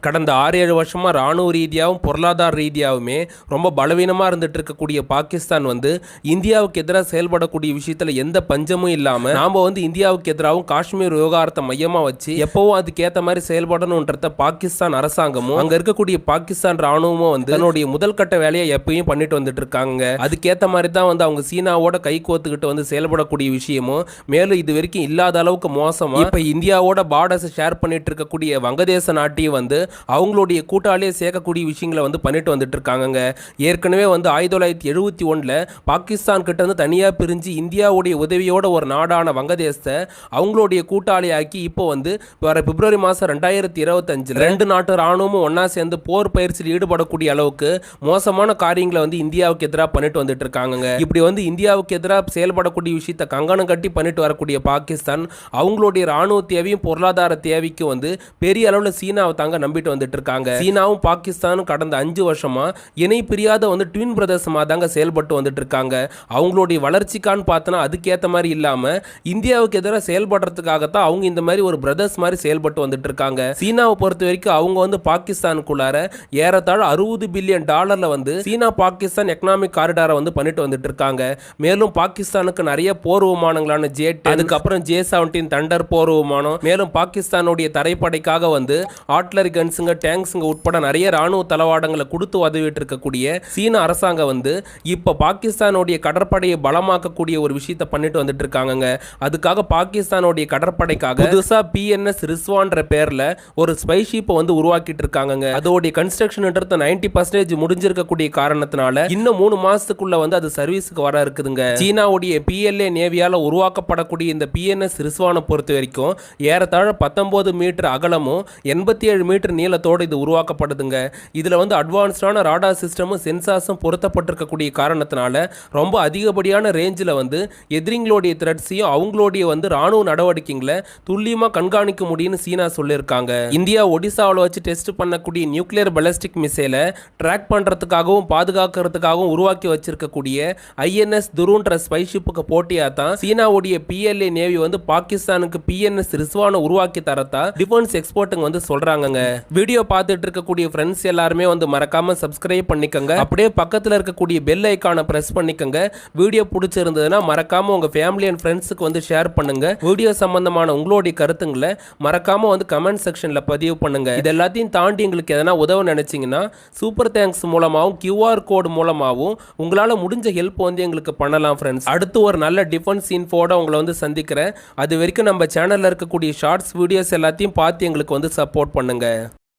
கடந்த ஆறு ஏழு வருஷமாக ராணுவ ரீதியாகவும் பொருளாதார ரீதியாகவுமே ரொம்ப பலவீனமாக இருந்துட்டு இருக்கக்கூடிய பாகிஸ்தான் வந்து இந்தியாவுக்கு எதிராக செயல்படக்கூடிய விஷயத்தில் எந்த பஞ்சமும் இல்லாமல் நாம் வந்து இந்தியாவுக்கு எதிராகவும் காஷ்மீர் விவகாரத்தை மையமாக வச்சு எப்பவும் அதுக்கேற்ற மாதிரி செயல்படணுன்றத பாகிஸ்தான் அரசாங்கமும் அங்கே இருக்கக்கூடிய பாகிஸ்தான் ராணுவமும் வந்து தன்னுடைய முதல் கட்ட வேலையை எப்பயும் பண்ணிட்டு வந்துட்டு இருக்காங்க அதுக்கேற்ற மாதிரி தான் வந்து அவங்க சீனாவோட கை கோத்துக்கிட்டு வந்து செயல்படக்கூடிய விஷயமும் மேலும் இது வரைக்கும் இல்லாத அளவுக்கு மோசமாக இப்போ இந்தியாவோட பார்டர்ஸை ஷேர் பண்ணிட்டு இருக்கக்கூடிய வங்கதேச நாட்டையும் வந்து அவங்களுடைய கூட்டாளியே சேர்க்கக்கூடிய விஷயங்களை வந்து பண்ணிட்டு வந்துட்டு இருக்காங்கங்க ஏற்கனவே வந்து ஆயிரத்தி தொள்ளாயிரத்தி எழுபத்தி ஒன்றில் பாகிஸ்தான் கிட்ட இருந்து தனியாக பிரிஞ்சு இந்தியாவுடைய உதவியோட ஒரு நாடான வங்கதேசத்தை அவங்களுடைய கூட்டாளியாக்கி இப்போ வந்து வர பிப்ரவரி மாதம் ரெண்டாயிரத்தி இருபத்தஞ்சில் ரெண்டு நாட்டு ராணுவமும் ஒன்றா சேர்ந்து போர் பயிற்சியில் ஈடுபடக்கூடிய அளவுக்கு மோசமான காரியங்களை வந்து இந்தியாவுக்கு எதிராக பண்ணிட்டு வந்துட்டு இருக்காங்கங்க இப்படி வந்து இந்தியாவுக்கு எதிராக செயல்படக்கூடிய விஷயத்தை கங்கணம் கட்டி பண்ணிட்டு வரக்கூடிய பாகிஸ்தான் அவங்களுடைய ராணுவ தேவையும் பொருளாதார தேவைக்கும் வந்து பெரிய அளவில் சீனாவை தாங்க நம்பி நம்பிட்டு வந்துட்டு இருக்காங்க சீனாவும் பாகிஸ்தானும் கடந்த அஞ்சு வருஷமா இணை பிரியாத வந்து ட்வின் பிரதர்ஸமாக தாங்க செயல்பட்டு வந்துட்டு இருக்காங்க அவங்களுடைய வளர்ச்சிக்கான்னு பார்த்தோன்னா அதுக்கேற்ற மாதிரி இல்லாமல் இந்தியாவுக்கு எதிராக செயல்படுறதுக்காகத்தான் அவங்க இந்த மாதிரி ஒரு பிரதர்ஸ் மாதிரி செயல்பட்டு வந்துட்டு இருக்காங்க சீனாவை பொறுத்த வரைக்கும் அவங்க வந்து பாகிஸ்தானுக்குள்ளார ஏறத்தாழ அறுபது பில்லியன் டாலர்ல வந்து சீனா பாகிஸ்தான் எக்கனாமிக் காரிடாரை வந்து பண்ணிட்டு வந்துட்டு இருக்காங்க மேலும் பாகிஸ்தானுக்கு நிறைய போர் விமானங்களான ஜே அதுக்கப்புறம் ஜே செவன்டீன் தண்டர் போர் விமானம் மேலும் பாகிஸ்தானுடைய தரைப்படைக்காக வந்து ஆட்லரி கன்ஸுங்க டேங்க்ஸுங்க உட்பட நிறைய ராணுவ தளவாடங்களை கொடுத்து உதவிட்டு இருக்கக்கூடிய சீன அரசாங்கம் வந்து இப்போ பாகிஸ்தானுடைய கடற்படையை பலமாக்கக்கூடிய ஒரு விஷயத்தை பண்ணிட்டு வந்துட்டு இருக்காங்கங்க அதுக்காக பாகிஸ்தானுடைய கடற்படைக்காக புதுசாக பிஎன்எஸ் ரிஸ்வான்ற பேர்ல ஒரு ஸ்பை ஷிப்பை வந்து உருவாக்கிட்டு இருக்காங்கங்க அதோடைய கன்ஸ்ட்ரக்ஷன்ன்றது நைன்டி பர்சன்டேஜ் முடிஞ்சிருக்கக்கூடிய காரணத்தினால இன்னும் மூணு மாசத்துக்குள்ள வந்து அது சர்வீஸுக்கு வர இருக்குதுங்க. சீனாவுடைய பிஎல்ஏ நேவியால உருவாக்கப்படக்கூடிய இந்த பிஎன்எஸ் ரிஸ்வானை பொறுத்த வரைக்கும் ஏறத்தாழ பத்தொன்பது மீட்டர் அகலமும் எண்பத்தி ஏழு மீட்டர் நீளத்தோடு இது உருவாக்கப்படுதுங்க. இதில் வந்து அட்வான்ஸ்டான ராடார் சிஸ்டமும் சென்சார்ஸும் பொருத்தப்பட்டிருக்கக்கூடிய காரணத்தினால ரொம்ப அதிகப்படியான ரேஞ்சில் வந்து எதிரிங்களுடைய த்ரெட்ஸையும் அவங்களுடைய வந்து ராணுவ நடவடிக்கைகளை துல்லியமாக கண்காணிக்க முடியும்னு சீனா சொல்லியிருக்காங்க. இந்தியா ஒடிசாவில் வச்சு டெஸ்ட் பண்ணக்கூடிய நியூக்ளியர் பலஸ்டிக் மிசைலை ட்ராக் பண்ணுறதுக்காகவும் பாதுகாக்கிறதுக்காகவும் உருவாக்கி வச்சிருக்கக்கூடிய ஐஎன்எஸ் துருன்ற ஸ்பைஷிப்புக்கு போட்டியாக தான் சீனாவுடைய பிஎல்ஏ நேவி வந்து பாகிஸ்தானுக்கு பிஎன்எஸ் ரிஸ்வானை உருவாக்கி தரத்தா டிஃபென்ஸ் எக்ஸ்போர்ட்டுங்க வந்து சொல்கிறாங்கங்க வீடியோ பார்த்துட்டு இருக்கக்கூடிய ஃப்ரெண்ட்ஸ் எல்லாருமே வந்து மறக்காம சப்ஸ்கிரைப் பண்ணிக்கோங்க. அப்படியே பக்கத்தில் இருக்கக்கூடிய பெல் ஐக்கானை ப்ரெஸ் பண்ணிக்கோங்க. வீடியோ பிடிச்சிருந்ததுன்னா மறக்காம உங்க ஃபேமிலி அண்ட் ஃப்ரெண்ட்ஸுக்கு வந்து ஷேர் பண்ணுங்க. வீடியோ சம்பந்தமான உங்களுடைய கருத்துங்களை மறக்காம வந்து கமெண்ட் செக்ஷன்ல பதிவு பண்ணுங்க. இது எல்லாத்தையும் தாண்டி எங்களுக்கு எதனா உதவ நினைச்சிங்கன்னா சூப்பர் தேங்க்ஸ் மூலமாகவும் கியூஆர் கோடு மூலமாகவும் உங்களால் முடிஞ்ச ஹெல்ப் வந்து எங்களுக்கு பண்ணலாம் ஃப்ரெண்ட்ஸ் அடுத்து ஒரு நல்ல டிஃபென்ஸ் இன்ஃபோட உங்களை வந்து சந்திக்கிறேன். அது வரைக்கும் நம்ம சேனலில் இருக்கக்கூடிய ஷார்ட்ஸ் வீடியோஸ் எல்லாத்தையும் பார்த்து எங்களுக்கு வந்து சப்போர்ட் பண்ணுங்கள்